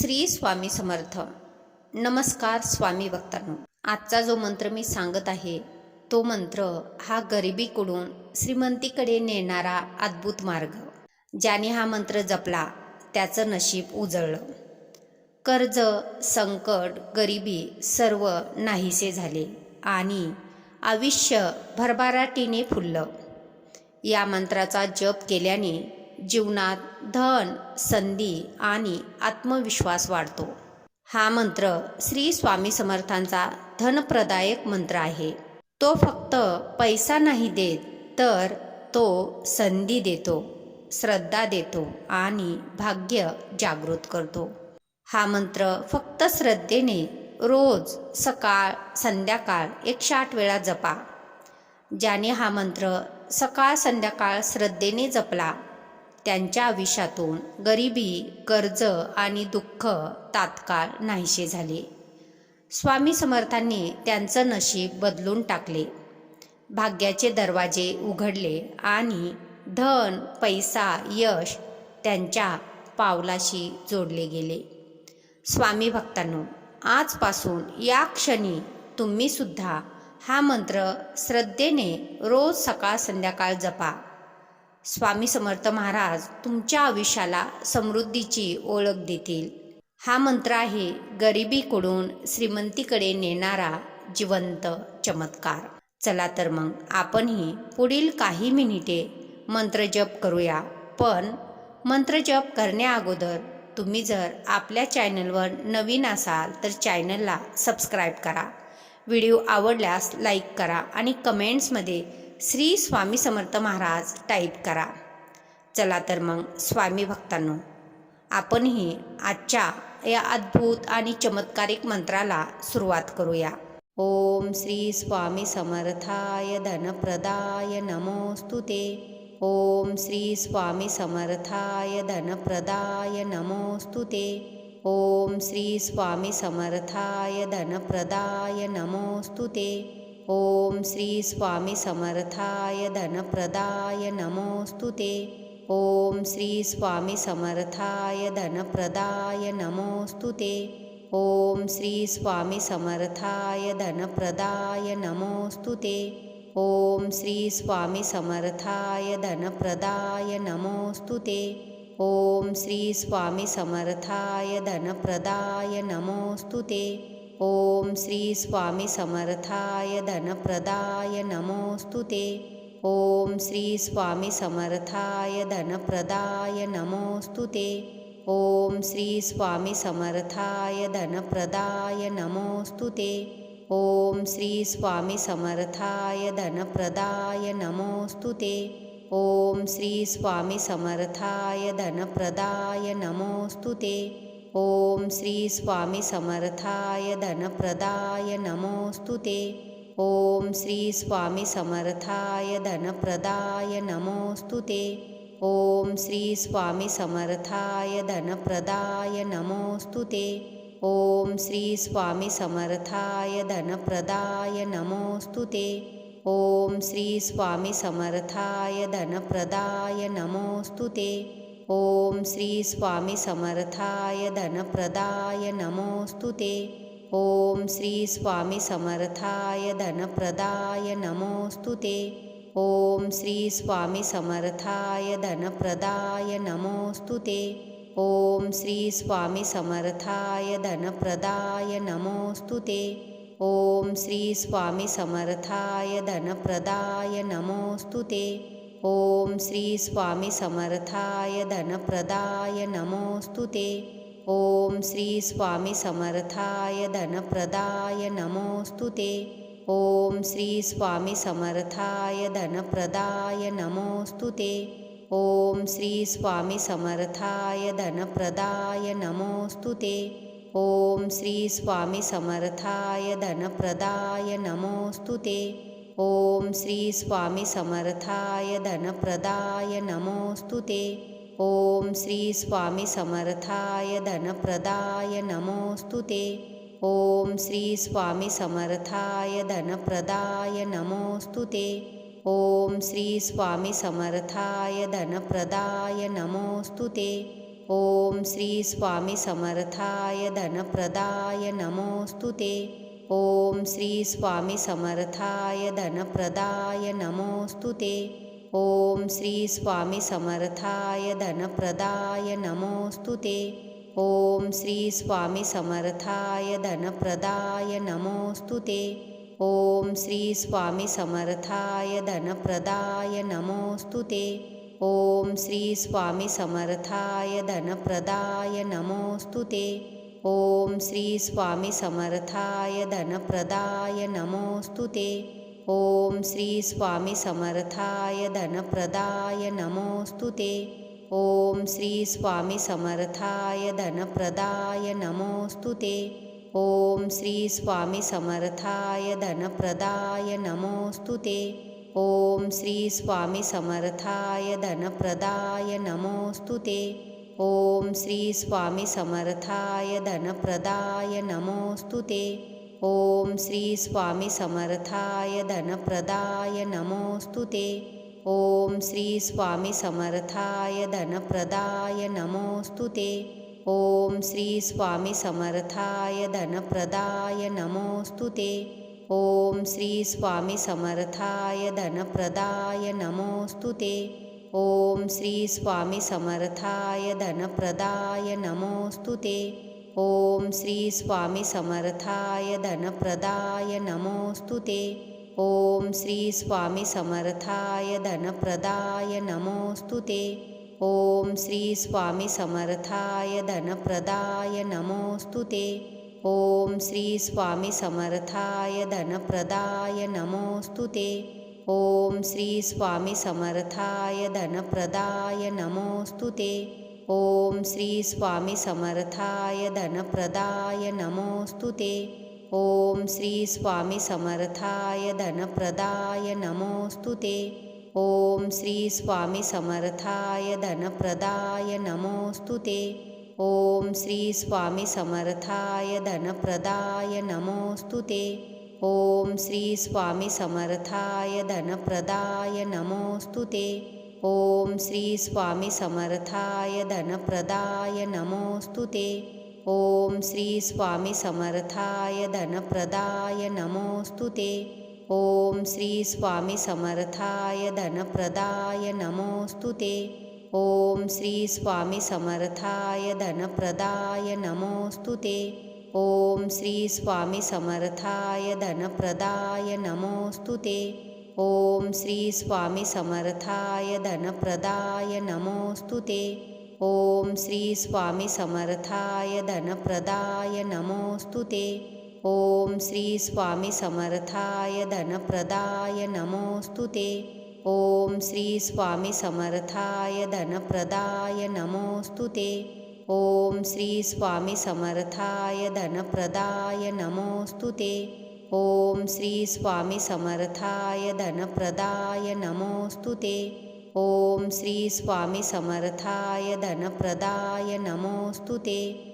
श्री स्वामी समर्थ. नमस्कार स्वामी भक्तांनो आजचा जो मंत्र मी सांगत आहे तो मंत्र हा गरिबीकडून श्रीमंतीकडे नेणारा अद्भुत मार्ग. ज्याने हा मंत्र जपला त्याचं नशीब उजळलं. कर्ज संकट गरिबी सर्व नाहीसे झाले आणि आयुष्य भरभराटीने फुललं. या मंत्राचा जप केल्याने जीवनात धन संधी आणि आत्मविश्वास वाढतो. हा मंत्र श्री स्वामी समर्थांचा धनप्रदायक मंत्र आहे. तो फक्त पैसा नाही देत तर तो संधी देतो श्रद्धा देतो आणि भाग्य जागृत करतो. हा मंत्र फक्त श्रद्धेने रोज सकाळ संध्याकाळ एकशे आठ वेळा जपा. ज्याने हा मंत्र सकाळ संध्याकाळ श्रद्धेने जपला त्यांच्या आयुष्यातून गरिबी कर्ज आणि दुःख तात्काळ नाहीसे झाले. स्वामी समर्थांनी त्यांचं नशीब बदलून टाकले. भाग्याचे दरवाजे उघडले आणि धन पैसा यश त्यांच्या पावलाशी जोडले गेले. स्वामी भक्तांनो आजपासून या क्षणी तुम्ही सुद्धा हा मंत्र श्रद्धेने रोज सकाळ संध्याकाळ जपा. स्वामी समर्थ महाराज तुमच्या आयुष्याला समृद्धीची ओळख देतील. हा मंत्र आहे गरिबीकडून श्रीमंतीकडे नेणारा जिवंत चमत्कार. चला तर मग आपणही पुढील काही मिनिटे मंत्रजप करूया. पण मंत्रजप करण्याअगोदर तुम्ही जर आपल्या चॅनलवर नवीन असाल तर चॅनलला सबस्क्राईब करा. व्हिडिओ आवडल्यास लाईक करा आणि कमेंट्समध्ये श्री स्वामी समर्थ महाराज टाईप करा. चला तर मग स्वामी भक्तांनो आपणही आजच्या या अद्भुत आणि चमत्कारिक मंत्राला सुरुवात करूया. ओम श्री स्वामी समर्थाय धनप्रदाय नमोस्तु ते. ओम श्री स्वामी समर्थाय धनप्रदाय नमोस्तु ते. ओम श्री स्वामी समर्थाय धनप्रदाय नमोस्तु ते. ओम श्री स्वामी समर्थाय धनप्रदाय नमोस्तु ते। ओम श्री स्वामी समर्थाय धनप्रदाय नमोस्तु ते। ओम श्री स्वामी समर्थाय धनप्रदाय नमोस्तु ते। ओम श्री स्वामी समर्थाय धनप्रदाय नमोस्तु ते। ओम श्री स्वामी समर्थाय धनप्रदाय नमोस्तु ते ओम श्री स्वामी समर्थाय धनप्रदाय नमोस्तु ते। ओम श्री स्वामी समर्थाय धनप्रदाय नमोस्तु ते। ओम श्री स्वामी समर्थाय धनप्रदाय नमोस्तु ते। ओम श्री स्वामी समर्थाय धनप्रदाय नमोस्तु ते। ओम श्री स्वामी समर्थाय धनप्रदाय नमोस्तु ते। ओम श्री स्वामी समर्थाय धनप्रदाय नमोस्तु ते। ओम श्री स्वामी समर्थाय धनप्रदाय नमोस्तु ते। ओम श्री स्वामी समर्थाय धनप्रदाय नमोस्तु ते। ओम श्री स्वामी समर्थाय धनप्रदाय नमोस्तु ते। ओम श्री स्वामी समर्थाय धनप्रदाय नमोस्तु ते ओम श्री स्वामी समर्थाय धनप्रदाय नमोस्तु ते। ओम श्री स्वामी समर्थाय धनप्रदाय नमोस्तु ते। ओम श्री स्वामी समर्थाय धनप्रदाय नमोस्तु ते। ओम श्री स्वामी समर्थाय धनप्रदाय नमोस्तु ते। ओम श्री स्वामी समर्थाय धनप्रदाय नमोस्तु ते ओम श्री स्वामी समर्थाय धनप्रदाय नमोस्तु ते। ओम श्री स्वामी समर्थाय धनप्रदाय नमोस्तु ते। ओम श्री स्वामी समर्थाय धनप्रदाय नमोस्तु ते। ओम श्री स्वामी समर्थाय धनप्रदाय नमोस्तु ते। ओम श्री स्वामी समर्थाय धनप्रदाय नमोस्तु ते ओम श्री स्वामी समर्थाय धनप्रदाय नमोस्तु ते। ओम श्री स्वामी समर्थाय धनप्रदाय नमोस्तु ते। ओम श्री स्वामी समर्थाय धनप्रदाय नमोस्तु ते। ओम श्री स्वामी समर्थाय धनप्रदाय नमोस्तु ते। ओम श्री स्वामी समर्थाय धनप्रदाय नमोऽस्तु ते ओम श्री स्वामी समर्थाय धनप्रदाय नमोऽस्तु ते। ओम श्री स्वामी समर्थाय धनप्रदाय नमोऽस्तु ते। ओम श्री स्वामी समर्थाय धनप्रदाय नमोऽस्तु ते। ओम श्री स्वामी समर्थाय धनप्रदाय नमोऽस्तु ते। ओम श्री स्वामी समर्थाय धनप्रदाय नमोऽस्तु ते। ओम श्री स्वामी समर्थाय धनप्रदाय नमोऽस्तु ते। ओम श्री स्वामी समर्थाय धनप्रदाय नमोऽस्तु ते। ओम श्री स्वामी समर्थाय धनप्रदाय नमोऽस्तु ते। ओम श्री स्वामी समर्थाय धनप्रदाय नमोऽस्तु ते। ओम श्री स्वामी समर्थाय धनप्रदाय नमोऽस्तु ते ओम श्री स्वामी समर्थाय धनप्रदाय नमोऽस्तु ते। ओम श्री स्वामी समर्थाय धनप्रदाय नमोऽस्तु ते। ओम श्री स्वामी समर्थाय धनप्रदाय नमोऽस्तु ते। ओम श्री स्वामी समर्थाय धनप्रदाय नमोऽस्तु ते। ओम श्री स्वामी समर्थाय धनप्रदाय नमोऽस्तु ते ओम श्री स्वामी समर्थाय धनप्रदाय नमोऽस्तु ते। ओम श्री स्वामी समर्थाय धनप्रदाय नमोऽस्तु ते। ओम श्री स्वामी समर्थाय धनप्रदाय नमोऽस्तु ते। ओम श्री स्वामी समर्थाय धनप्रदाय नमोऽस्तु ते। ओम श्री स्वामी समर्थाय धनप्रदाय नमोऽस्तु ते। ओम श्री स्वामी समर्थाय धनप्रदाय नमोऽस्तु ते। ओम श्री स्वामी समर्थाय धनप्रदाय नमोऽस्तु ते। ओम श्री स्वामी समर्थाय धनप्रदाय नमोऽस्तु ते। ओम श्री स्वामी समर्थाय धनप्रदाय नमोऽस्तु ते। ओम श्री स्वामी समर्थाय धनप्रदाय नमोऽस्तु ते ओम श्री स्वामी समर्थाय धनप्रदाय नमोऽस्तु ते। ओम श्री स्वामी समर्थाय धनप्रदाय नमोऽस्तु ते। ओम श्री स्वामी समर्थाय धनप्रदाय नमोऽस्तु ते। ओम श्री स्वामी समर्थाय धनप्रदाय नमोऽस्तु ते। ओम श्री स्वामी समर्थाय धनप्रदाय नमोऽस्तु ते। ओम श्री स्वामी समर्थाय धनप्रदाय नमोऽस्तु ते। ओम श्री स्वामी समर्थाय धनप्रदाय नमोऽस्तु ते। ओम श्री स्वामी समर्थाय धनप्रदाय नमोऽस्तु ते। ओम श्री स्वामी समर्थाय धनप्रदाय नमोऽस्तु ते। ओम श्री स्वामी समर्थाय धनप्रदाय नमोऽस्तु ते ओम श्री स्वामी समर्थाय धनप्रदाय नमोऽस्तु ते। ओम श्री स्वामी समर्थाय धनप्रदाय नमोऽस्तु ते। ओम श्री स्वामी समर्थाय धनप्रदाय नमोऽस्तु ते